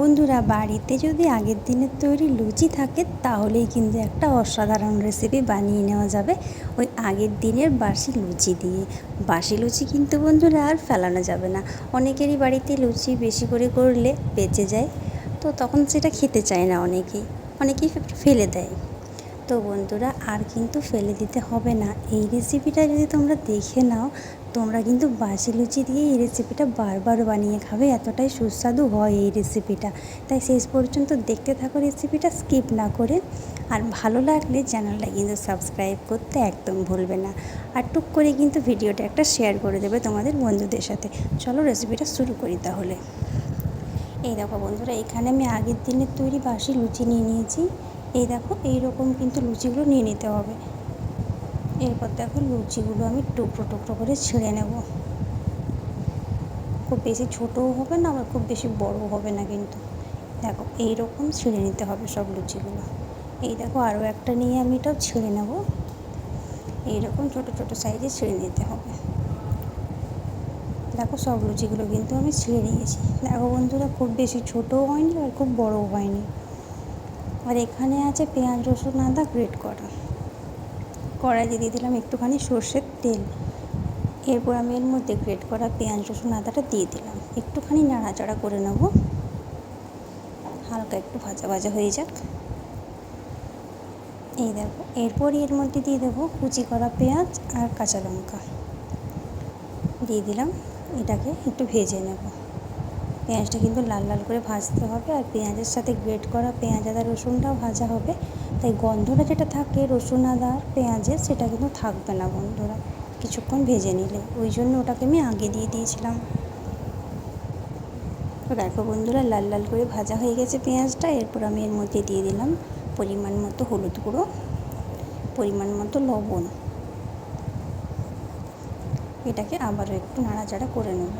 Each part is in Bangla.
বন্ধুরা, বাড়িতে যদি আগের দিনের তৈরি লুচি থাকে, তাহলেই কিন্তু একটা অসাধারণ রেসিপি বানিয়ে নেওয়া যাবে ওই আগের দিনের বাসি লুচি দিয়ে। বাসি লুচি কিন্তু বন্ধুরা আর ফেলানো যাবে না। অনেকেরই বাড়িতে লুচি বেশি করে করলে বেঁচে যায়, তো তখন সেটা খেতে চায় না অনেকেই অনেকেই ফেলে দেয়। তো বন্ধুরা, আর কিন্তু ফেলে দিতে হবে না। এই রেসিপিটা যদি তোমরা দেখে নাও, তোমরা কিন্তু বাসি লুচি দিয়ে এই রেসিপিটা বারবার বানিয়ে খাবে। এতটাই সুস্বাদু হয় এই রেসিপিটা তাই শেষ পর্যন্ত দেখতে থাকো রেসিপিটা স্কিপ না করে। আর ভালো লাগলে চ্যানেলটা কিন্তু সাবস্ক্রাইব করতে একদম ভুলবে না। আর টুক করে কিন্তু ভিডিওটা একটা শেয়ার করে দেবে তোমাদের বন্ধুদের সাথে। চলো রেসিপিটা শুরু করি তাহলে। এই দেখো বন্ধুরা, এখানে আমি আগের দিনের তৈরি বাসি লুচি নিয়ে নিয়েছি। এই দেখো এই রকম কিন্তু লুচিগুলো নিয়ে নিতে হবে। এরপর দেখো লুচিগুলো আমি টুকরো টুকরো করে ছেড়ে নেব। খুব বেশি ছোটও হবে না, আবার খুব বেশি বড়ও হবে না কিন্তু। দেখো এই রকম ছেড়ে নিতে হবে সব লুচিগুলো। এই দেখো, আরও একটা নিয়ে আমি এটাও ছেড়ে নেব। এইরকম ছোটো ছোটো সাইজে ছেড়ে নিতে হবে। দেখো, সব লুচিগুলো কিন্তু আমি ছিঁড়ে নিয়েছি দেখো বন্ধুরা, খুব বেশি ছোটও হয়নি আর খুব বড়ও হয়নি। আর এখানে আছে পেঁয়াজ, রসুন, আদা, গ্রেট করা। কড়াইতে দিয়ে দিলাম একটুখানি সর্ষের তেল। এরপর আমি এর মধ্যে গ্রেট করা পেঁয়াজ, রসুন, আদাটা দিয়ে দিলাম। একটুখানি নাড়াচাড়া করে নেব। হালকা একটু ভাজা ভাজা হয়ে যাক। এই দেখো, এরপরই এর মধ্যে দিয়ে দেবো কুচি করা পেঁয়াজ আর কাঁচা লঙ্কা। দিয়ে দিলাম, এটাকে একটু ভেজে নেব। পেঁয়াজটা কিন্তু লাল লাল করে ভাজতে হবে আর পেঁয়াজের সাথে গ্রেট করা পেঁয়াজ আদা রসুনটাও ভাজা হবে। তাই গন্ধটা যেটা থাকে রসুন আদা পেঁয়াজের সেটা কিন্তু থাকবে না বন্ধুরা, কিছুক্ষণ ভেজে নিলে। ওই জন্য ওটাকে আমি আগে দিয়ে দিয়েছিলাম। তো দেখো বন্ধুরা, লাল লাল করে ভাজা হয়ে গেছে পেঁয়াজটা। এরপর আমি এর মধ্যে দিয়ে দিলাম পরিমাণ মতো হলুদ গুঁড়ো, পরিমাণ মতো লবণ। এটাকে আবারও একটু নাড়াচাড়া করে নেব।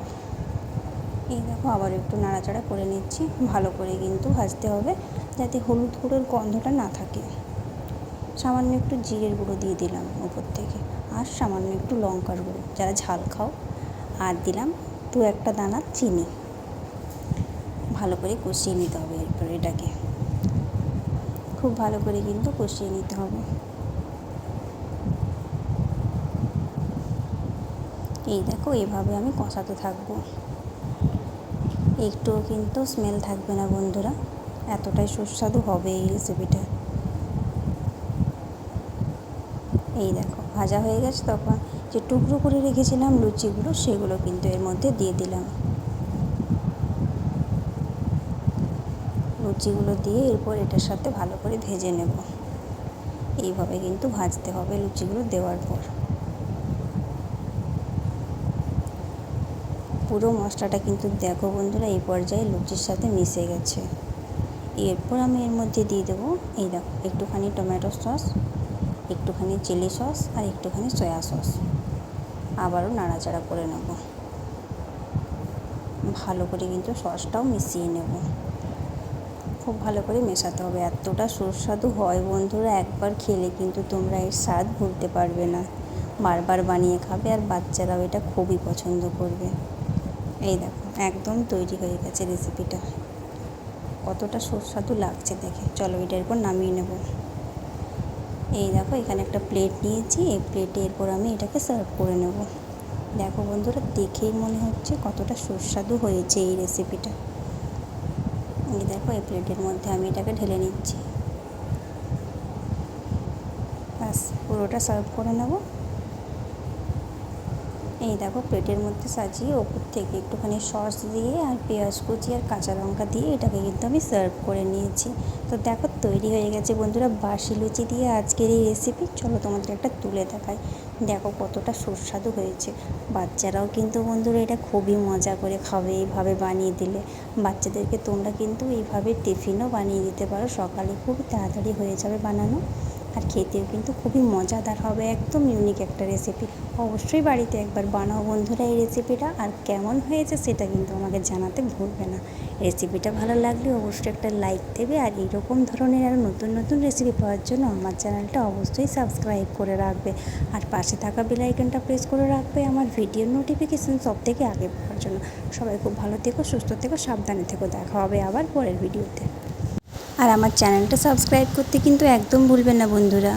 এই দেখো, আবার একটু নাড়াচাড়া করে নিচ্ছি। ভালো করে কিন্তু ভাজতে হবে, যাতে হলুদ গুঁড়োর গন্ধটা না থাকে। সামান্য একটু জিরের গুঁড়ো দিয়ে দিলাম উপর থেকে, আর সামান্য একটু লঙ্কার গুঁড়ো। যারা ঝাল খাও, আর দিলাম দু একটা দানা চিনি। ভালো করে কষিয়ে নিতে হবে এরপর এটাকে। খুব ভালো করে কিন্তু কষিয়ে নিতে হবে। এই দেখো, এভাবে আমি কষাতে থাকব। একটুও কিন্তু স্মেল থাকবে না বন্ধুরা। এতটাই সুস্বাদু হবে এই রেসিপিটা এই দেখো, ভাজা হয়ে গেছে, তখন যে টুকরো করে রেখেছিলাম লুচিগুলো, সেগুলো কিন্তু এর মধ্যে দিয়ে দিলাম। লুচিগুলো দিয়ে এরপর এটার সাথে ভালো করে ভেজে নেব। এইভাবে কিন্তু ভাজতে হবে লুচিগুলো দেওয়ার পর। পুরো মশলাটা কিন্তু দেখো বন্ধুরা, এই পর্যায়ে লুচির সাথে মিশে গেছে। এরপর আমি এর মধ্যে দিয়ে দেবো, এই দেখো, একটুখানি টমেটো সস, একটুখানি চিলি সস আর একটুখানি সয়া সস। আবারও নাড়াচাড়া করে নেব। ভালো করে কিন্তু সসটাও মিশিয়ে নেব। খুব ভালো করে মেশাতে হবে, এতটা সুস্বাদু হয় বন্ধুরা, একবার খেলে কিন্তু তোমরা এর স্বাদ ভুলতে পারবে না। বারবার বানিয়ে খাবে আর বাচ্চারাও এটা খুবই পছন্দ করবে। এই দেখো, একদম তৈরি হয়ে গেছে রেসিপিটা কতটা সুস্বাদু লাগছে দেখে। চলো এটা এরপর নামিয়ে নেব। এই দেখো, এখানে একটা প্লেট নিয়েছি। এই প্লেটে এরপর আমি এটাকে সার্ভ করে নেব। দেখো বন্ধুরা দেখেই মনে হচ্ছে কতটা সুস্বাদু হয়েছে এই রেসিপিটা এই দেখো, এই প্লেটের মধ্যে আমি এটাকে ঢেলে নিচ্ছি। ব্যাস, পুরোটা সার্ভ করে নেব। এই দেখো প্লেটের মধ্যে সাজিয়ে ওপর থেকে একটুখানি সস দিয়ে আর পেঁয়াজ কুচি আর কাঁচা লঙ্কা দিয়ে এটাকে কিন্তু আমি সার্ভ করে নিয়েছি। তো দেখো তৈরি হয়ে গেছে বন্ধুরা বাসি লুচি দিয়ে আজকের এই রেসিপি চলো তোমাদের একটা তুলে দেখাই। দেখো কতটা সুস্বাদু হয়েছে। বাচ্চারাও কিন্তু বন্ধুরা এটা খুবই মজা করে খাবে, এইভাবে বানিয়ে দিলে। বাচ্চাদেরকে তোমরা কিন্তু এইভাবে টিফিনও বানিয়ে দিতে পারো। সকালে খুব তাড়াতাড়ি হয়ে যাবে বানানো। আর খেতেও কিন্তু খুবই মজাদার হবে, একদম ইউনিক একটা রেসিপি অবশ্যই বাড়িতে একবার বানাও বন্ধুরা এই রেসিপিটা আর কেমন হয়েছে সেটা কিন্তু আমাকে জানাতে ভুলবে না। রেসিপিটা ভালো লাগলে অবশ্যই একটা লাইক দেবে, আর এইরকম ধরনের আরও নতুন নতুন রেসিপি পাওয়ার জন্য আমার চ্যানেলটা অবশ্যই সাবস্ক্রাইব করে রাখবে। আর পাশে থাকা বেল আইকনটা প্রেস করে রাখবে আমার ভিডিওর নোটিফিকেশান সব থেকে আগে পাওয়ার জন্য। সবাই খুব ভালো থেকো, সুস্থ থেকো, সাবধানে থেকো, দেখা হবে আবার পরের ভিডিওতে আর আমার চ্যানেলটা সাবস্ক্রাইব করতে কিন্তু একদম ভুলবেন না বন্ধুরা।